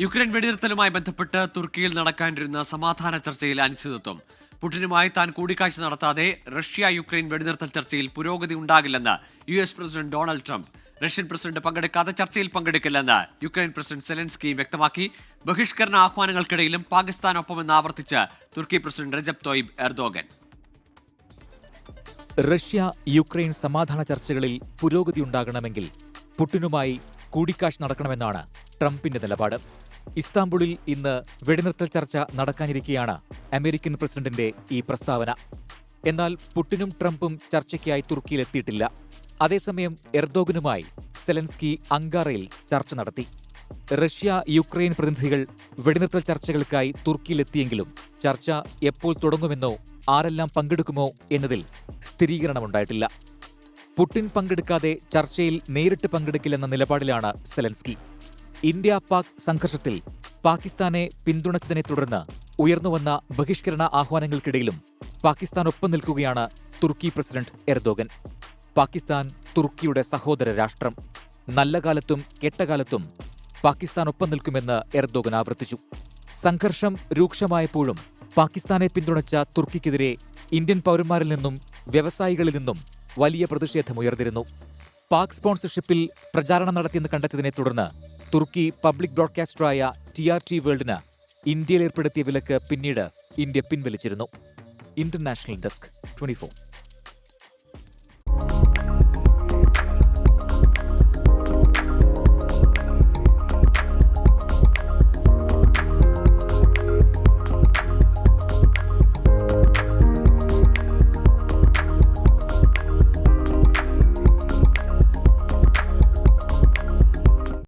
Ukraine വെടിനിർത്തലുമായി ബന്ധപ്പെട്ട് തുർക്കിയിൽ നടക്കാനിരുന്ന സമാധാന ചർച്ചയിൽ അനിശ്ചിതത്വം. പുടിനുമായി താൻ കൂടിക്കാഴ്ച നടത്താതെ റഷ്യ യുക്രൈൻ വെടിനിർത്തൽ ചർച്ചയിൽ പുരോഗതി ഉണ്ടാകില്ലെന്ന് U S president Donald Trump. Russian president പങ്കെടുക്കാതെ ചർച്ചയിൽ പങ്കെടുക്കില്ലെന്ന് യുക്രൈൻ പ്രസിഡന്റ് സെലൻസ്കി വ്യക്തമാക്കി. ബഹിഷ്കരണ ആഹ്വാനങ്ങൾക്കിടയിലും പാകിസ്ഥാനൊപ്പമെന്ന് ആവർത്തിച്ച് തുർക്കി president Recep Tayyip Erdogan. Russia Ukraine സമാധാന ചർച്ചകളിൽ പുരോഗതി ഉണ്ടാകണമെങ്കിൽ പുടിനുമായി കൂടിക്കാഴ്ച നടക്കണമെന്നാണ് ട്രംപിന്റെ നിലപാട്. ഇസ്താംബുളിൽ ഇന്ന് വെടിനിർത്തൽ ചർച്ച നടക്കാനിരിക്കെയാണ് അമേരിക്കൻ പ്രസിഡന്റിന്റെ ഈ പ്രസ്താവന. എന്നാൽ പുട്ടിനും ട്രംപും ചർച്ചയ്ക്കായി തുർക്കിയിലെത്തിയിട്ടില്ല. അതേസമയം എർദോഗനുമായി സെലൻസ്കി അങ്കാറയിൽ ചർച്ച നടത്തി. റഷ്യ യുക്രൈൻ പ്രതിനിധികൾ വെടിനിർത്തൽ ചർച്ചകൾക്കായി തുർക്കിയിലെത്തിയെങ്കിലും ചർച്ച എപ്പോൾ തുടങ്ങുമെന്നോ ആരെല്ലാം പങ്കെടുക്കുമോ എന്നതിൽ സ്ഥിരീകരണമുണ്ടായിട്ടില്ല. പുട്ടിൻ പങ്കെടുക്കാതെ ചർച്ചയിൽ നേരിട്ട് പങ്കെടുക്കില്ലെന്ന നിലപാടിലാണ് സെലൻസ്കി. ഇന്ത്യ പാക് സംഘർഷത്തിൽ പാകിസ്ഥാനെ പിന്തുണച്ചതിനെ തുടർന്ന് ഉയർന്നുവന്ന ബഹിഷ്കരണ ആഹ്വാനങ്ങൾക്കിടയിലും പാകിസ്ഥാനൊപ്പം നിൽക്കുകയാണ് തുർക്കി പ്രസിഡന്റ് എർദോഗൻ. പാകിസ്ഥാൻ തുർക്കിയുടെ സഹോദര രാഷ്ട്രം. നല്ല കാലത്തും കെട്ടകാലത്തും പാകിസ്ഥാനൊപ്പം നിൽക്കുമെന്ന് എർദോഗൻ ആവർത്തിച്ചു. സംഘർഷം രൂക്ഷമായപ്പോഴും പാകിസ്ഥാനെ പിന്തുണച്ച തുർക്കിക്കെതിരെ ഇന്ത്യൻ പൗരന്മാരിൽ നിന്നും വ്യവസായികളിൽ നിന്നും വലിയ പ്രതിഷേധമുയർന്നിരുന്നു പാക് സ്പോൺസർഷിപ്പിൽ പ്രചാരണം നടത്തിയെന്ന് കണ്ടെത്തിയതിനെ തുടർന്ന് തുർക്കി പബ്ലിക് ബ്രോഡ്കാസ്റ്ററായ ടി ആർ ടി വേൾഡിന് ഇന്ത്യയിൽ ഏർപ്പെടുത്തിയ വിലക്ക് പിന്നീട് ഇന്ത്യ പിൻവലിച്ചിരുന്നു. International desk twenty